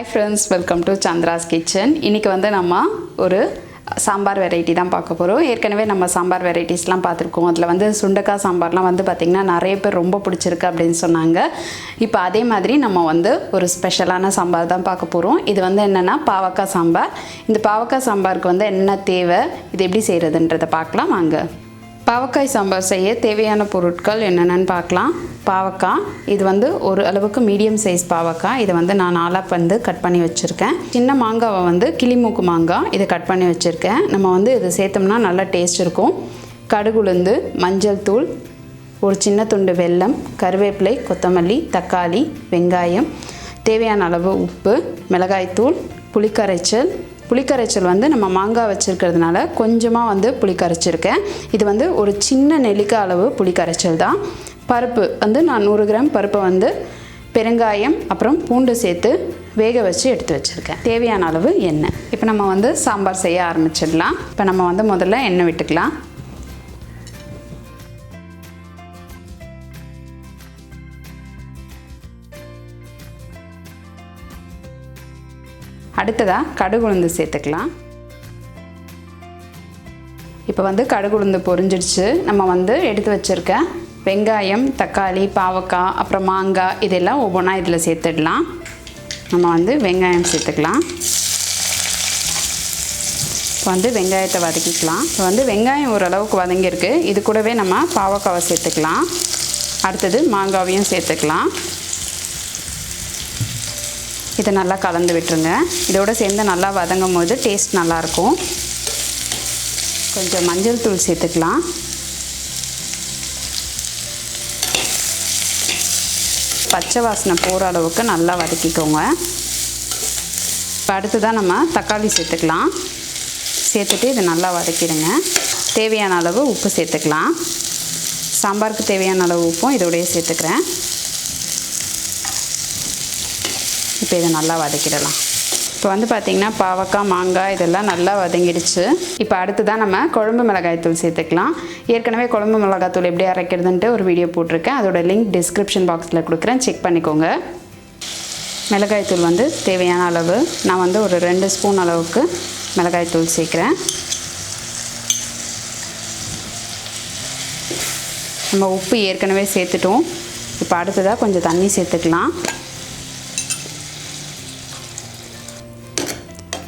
Hi friends welcome to Chandra's kitchen இன்றைக்கி வந்து நம்ம ஒரு சாம்பார் வெரைட்டி தான் பார்க்க போகிறோம் ஏற்கனவே நம்ம சாம்பார் வெரைட்டிஸ்லாம் பார்த்துருக்கோம். அதில் வந்து சுண்டக்காய் சாம்பார்லாம் வந்து பார்த்திங்கன்னா நிறைய பேர் ரொம்ப பிடிச்சிருக்கு அப்படின்னு சொன்னாங்க. இப்போ அதே மாதிரி நம்ம வந்து ஒரு ஸ்பெஷலான சாம்பார் தான் பார்க்க போகிறோம் இது வந்து என்னென்னா பாவக்காய் சாம்பார். இந்த பாவக்காய் சாம்பாருக்கு வந்து என்ன தேவை இது எப்படி செய்கிறதுன்றதை பார்க்கலாம். வாங்க. பாவக்காய் சாம்பார் செய்ய தேவையான பொருட்கள் என்னென்னு பார்க்கலாம். பாவக்காய் இது வந்து ஒரு அளவுக்கு மீடியம் சைஸ் பாவக்காய். இதை வந்து நான் நாலாக வந்து கட் பண்ணி வச்சுருக்கேன். சின்ன மாங்காவை வந்து கிளிமூக்கு மாங்காய் இதை கட் பண்ணி வச்சுருக்கேன். நம்ம வந்து இதை சேர்த்தோம்னா நல்லா டேஸ்ட் இருக்கும். கடுகுளுந்து மஞ்சள் தூள் ஒரு சின்ன துண்டு வெல்லம் கருவேப்பிலை கொத்தமல்லி தக்காளி வெங்காயம் தேவையான அளவு உப்பு மிளகாய்த்தூள் புளிக்கரைச்சல் புளிக்கரைச்சல் வந்து நம்ம மாங்காய் வச்சுருக்கிறதுனால கொஞ்சமாக வந்து புளி கரைச்சிருக்கேன் இது வந்து ஒரு சின்ன நெல்லிக்காய் அளவு புளி கரைச்சல் தான். பருப்பு வந்து நான் நூறு கிராம் பருப்பை வந்து பெருங்காயம் அப்புறம் பூண்டு சேர்த்து வேக வச்சு எடுத்து வச்சுருக்கேன். தேவையான அளவு எண்ணெய். இப்போ நம்ம வந்து சாம்பார் செய்ய ஆரம்பிச்சிடலாம். இப்போ நம்ம வந்து முதல்ல எண்ணெய் விட்டுக்கலாம். அடுத்ததாக கடுகு உளுந்து சேர்த்துக்கலாம். இப்போ வந்து கடுகு உளுந்து பொரிஞ்சிடுச்சு. நம்ம வந்து எடுத்து வச்சுருக்க வெங்காயம் தக்காளி பாவக்காய் அப்புறம் மாங்காய் இதெல்லாம் ஒவ்வொன்றா இதில் சேர்த்துடலாம். நம்ம வந்து வெங்காயம் சேர்த்துக்கலாம். இப்போ வந்து வெங்காயத்தை வதக்கிக்கலாம். இப்போ வந்து வெங்காயம் ஓரளவுக்கு வதங்கியிருக்கு. இது கூடவே நம்ம பாவக்காவை சேர்த்துக்கலாம். அடுத்தது மாங்காவையும் சேர்த்துக்கலாம். இதை நல்லா கலந்து விட்டுருங்க. இதோட சேர்ந்து நல்லா வதங்கும் போது டேஸ்ட் நல்லாயிருக்கும். கொஞ்சம் மஞ்சள் தூள் சேர்த்துக்கலாம். பச்சை வாசனை போகிற அளவுக்கு நல்லா வதக்கிக்கோங்க. இப்போ தான் நம்ம தக்காளி சேர்த்துக்கலாம். சேர்த்துட்டு இதை நல்லா வதக்கிடுங்க. தேவையான அளவு உப்பு சேர்த்துக்கலாம். சாம்பாருக்கு தேவையான அளவு உப்பும் இதோடய சேர்த்துக்கிறேன். இப்போ இதை நல்லா வதக்கிடலாம். இப்போ வந்து பார்த்திங்கன்னா பாவக்காய் மாங்காய் இதெல்லாம் நல்லா வதங்கிடுச்சு. இப்போ அடுத்து தான் நம்ம குழம்பு மிளகாய்த்தூள் சேர்த்துக்கலாம். ஏற்கனவே குழம்பு மிளகாய்த்தூள் எப்படி அரைக்கிறதுன்ட்டு ஒரு வீடியோ போட்டிருக்கேன். அதோட லிங்க் டிஸ்கிரிப்ஷன் பாக்ஸில் கொடுக்குறேன். செக் பண்ணிக்கோங்க. மிளகாய்த்தூள் வந்து தேவையான அளவு நான் வந்து ஒரு ரெண்டு ஸ்பூன் அளவுக்கு மிளகாய்த்தூள் சேர்க்குறேன். நம்ம உப்பு ஏற்கனவே சேர்த்துட்டோம். இப்போ அடுத்ததாக கொஞ்சம் தண்ணி சேர்த்துக்கலாம்.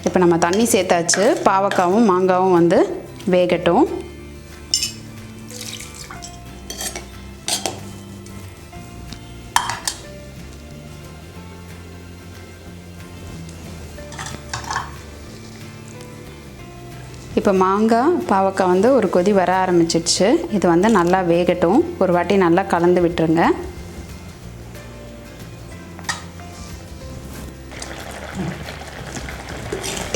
இப்போ நம்ம தண்ணி சேர்த்தாச்சு. பாவக்காவும் மாங்காவும் வந்து வேகட்டும். இப்போ மாங்காய் பாவக்காய் வந்து ஒரு கொதி வர ஆரம்பிச்சிடுச்சு. இது வந்து நல்லா வேகட்டும். ஒரு வாட்டி நல்லா கலந்து விட்டுருங்க.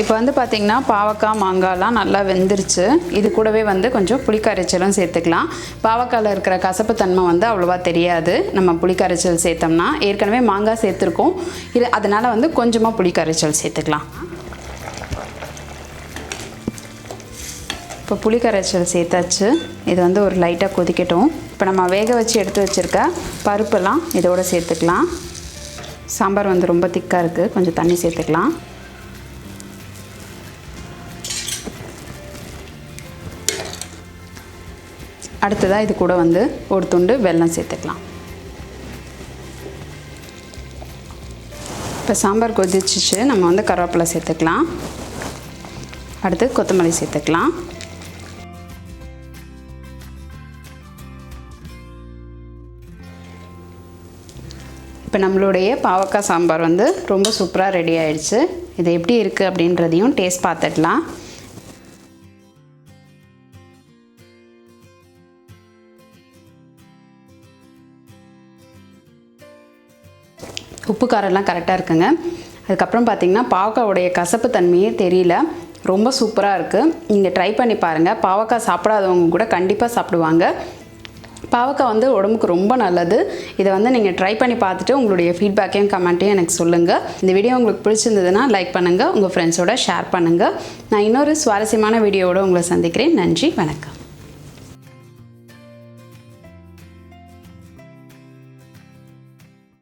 இப்போ வந்து பார்த்திங்கன்னா பாவக்காய் மாங்காய்லாம் நல்லா வெந்துருச்சு. இது கூடவே வந்து கொஞ்சம் புளிக்கரைச்சலும் சேர்த்துக்கலாம். பாவக்காயில் இருக்கிற கசப்பு தன்மை வந்து அவ்வளோவா தெரியாது. நம்ம புளிக்கரைச்சல் சேர்த்தோம்னா ஏற்கனவே மாங்காய் சேர்த்துருக்கோம். இது அதனால் வந்து கொஞ்சமாக புளிக்கரைச்சல் சேர்த்துக்கலாம். இப்போ புளிக்கரைச்சல் சேர்த்தாச்சு. இது வந்து ஒரு லைட்டாக கொதிக்கட்டும். இப்போ நம்ம வேக வச்சு எடுத்து வச்சுருக்க பருப்பெல்லாம் இதோடு சேர்த்துக்கலாம். சாம்பார் வந்து ரொம்ப திக்காக இருக்குது கொஞ்சம் தண்ணி சேர்த்துக்கலாம். அடுத்ததாக இது கூட வந்து ஒரு துண்டு வெல்லம் சேர்த்துக்கலாம். இப்போ சாம்பார் கொதிச்சிச்சு நம்ம வந்து கருவேப்பிலை சேர்த்துக்கலாம். அடுத்து கொத்தமல்லி சேர்த்துக்கலாம். இப்போ நம்மளுடைய பாவக்காய் சாம்பார் வந்து ரொம்ப சூப்பராக ரெடி ஆயிடுச்சு. இது எப்படி இருக்குது அப்படின்றதையும் டேஸ்ட் பார்த்துடலாம் உப்பு காரெல்லாம் கரெக்டாக இருக்குங்க. அதுக்கப்புறம் பார்த்திங்கன்னா பாவக்காவுடைய கசப்பு தன்மையே தெரியல. ரொம்ப சூப்பராக இருக்குது நீங்கள் ட்ரை பண்ணி பாருங்கள் பாவக்காய் சாப்பிடாதவங்க கூட கண்டிப்பாக சாப்பிடுவாங்க. பாவக்காய் வந்து உடம்புக்கு ரொம்ப நல்லது. இதை வந்து நீங்கள் ட்ரை பண்ணி பார்த்துட்டு உங்களுடைய ஃபீட்பேக்கையும் கமெண்ட்டையும் எனக்கு சொல்லுங்கள் இந்த வீடியோ உங்களுக்கு பிடிச்சிருந்ததுன்னா லைக் பண்ணுங்கள் உங்கள் ஃப்ரெண்ட்ஸோட ஷேர் பண்ணுங்கள் நான் இன்னொரு சுவாரஸ்யமான வீடியோவோட உங்களை சந்திக்கிறேன். நன்றி வணக்கம்.